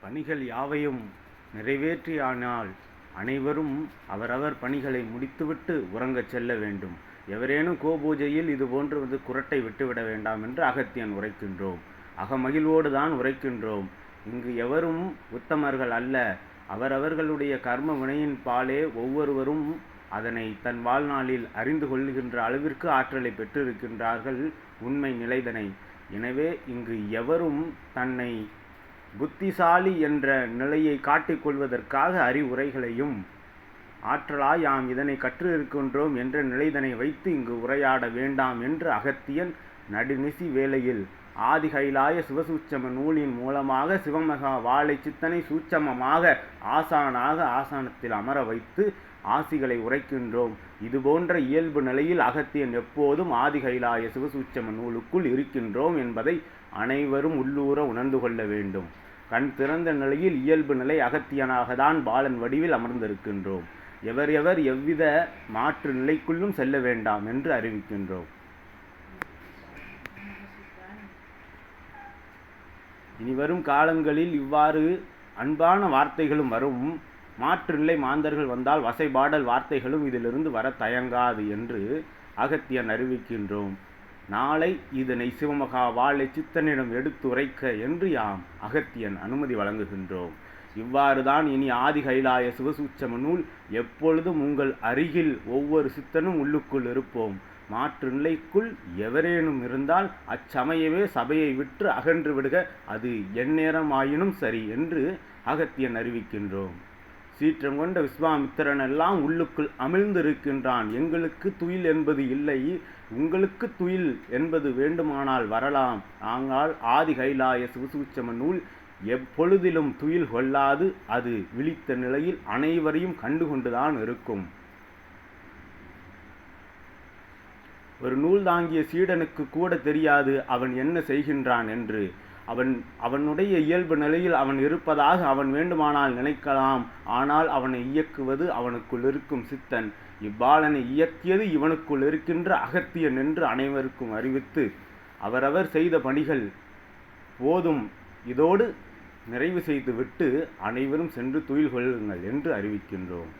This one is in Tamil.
பணிகள் யாவையும் நிறைவேற்றியானால் அனைவரும் அவரவர் பணிகளை முடித்துவிட்டு உறங்கச் செல்ல வேண்டும். எவரேனும் கோபூஜையில் இது போன்று வந்து குரட்டை விட்டுவிட வேண்டாம் என்று அகத்தியன் உரைக்கின்றோம். அகமகிழ்வோடு தான் உரைக்கின்றோம். இங்கு எவரும் உத்தமர்கள் அல்ல. அவரவர்களுடைய கர்ம வினையின் பாலே ஒவ்வொருவரும் அதனை தன் வாழ்நாளில் அறிந்து கொள்கின்ற அளவிற்கு ஆற்றலை பெற்றிருக்கின்றார்கள் உண்மை நிலைதனை. எனவே இங்கு எவரும் தன்னை புத்திசாலி என்ற நிலையை காட்டிக்கொள்வதற்காக அறிவுரைகளையும் ஆற்றலாய் யாம் இதனை கற்று இருக்கின்றோம் என்ற நிலைதனை வைத்து இங்கு உரையாட வேண்டாம் என்று அகத்தியன் நடுநிசி வேளையில் ஆதிகைலாய சிவசூட்சம நூலின் மூலமாக சிவமகா வாழை சித்தனை சூட்சமமாக ஆசானாக ஆசானத்தில் அமர வைத்து ஆசிகளை உரைக்கின்றோம். இதுபோன்ற இயல்பு நிலையில் அகத்தியன் எப்போதும் ஆதிகைலாய சிவசூட்சம நூலுக்குள் இருக்கின்றோம் என்பதை அனைவரும் உள்ளூர உணர்ந்து கொள்ள வேண்டும். கண் திறந்த நிலையில் இயல்பு நிலை அகத்தியனாக தான் பாலன் வடிவில் அமர்ந்திருக்கின்றோம். எவர் எவர் எவ்வித மாற்று நிலைக்குள்ளும் செல்ல வேண்டாம் என்று அறிவிக்கின்றோம். இனி வரும் காலங்களில் இவ்வாறு அன்பான வார்த்தைகளும் வரும் மாற்று நிலை மாந்தர்கள் வந்தால் வசைபாடல் வார்த்தைகளும் இதிலிருந்து வர தயங்காது என்று அகத்தியன் அறிவிக்கின்றோம். நாளை இதனை சிவமகா வாழை சித்தனிடம் எடுத்துரைக்க என்று யாம் அகத்தியன் அனுமதி வழங்குகின்றோம். இவ்வாறுதான் இனி ஆதி கைலாய சிவசூச்சம நூல் எப்பொழுதும் உங்கள் அருகில் ஒவ்வொரு சித்தனும் உள்ளுக்குள் இருப்போம். மாற்று நிலைக்குள் எவரேனும் இருந்தால் அச்சமயமே சபையை விற்று அகன்று விடுக அது எந்நேரமாயினும் சரி என்று அகத்தியன் அறிவிக்கின்றோம். சீற்றம் கொண்ட விஸ்வாமித்திரன் எல்லாம் உள்ளுக்குள் அமிழ்ந்திருக்கின்றான். எங்களுக்கு துயில் என்பது இல்லை. உங்களுக்கு துயில் என்பது வேண்டுமானால் வரலாம். ஆனால் ஆதி கைலாய சிவசூட்சம நூல் எப்பொழுதிலும் துயில் கொள்ளாது. அது விழித்த நிலையில் அனைவரையும் கண்டுகொண்டுதான் இருக்கும். ஒரு நூல் தாங்கிய சீடனுக்கு கூட தெரியாது அவன் என்ன செய்கின்றான் என்று. அவன் அவனுடைய இயல்பு நிலையில் அவன் இருப்பதாக அவன் வேண்டுமானால் நினைக்கலாம். ஆனால் அவனை இயக்குவது அவனுக்குள் இருக்கும் சித்தன். இவ்வாளனை இயக்கியது இவனுக்குள் இருக்கின்ற அகத்தியன் என்று அனைவருக்கும் அறிவித்து அவரவர் செய்த பணிகள் போதும். இதோடு நிறைவு செய்துவிட்டு அனைவரும் சென்று துயில் கொள்ளுங்கள் என்று அறிவிக்கின்றோம்.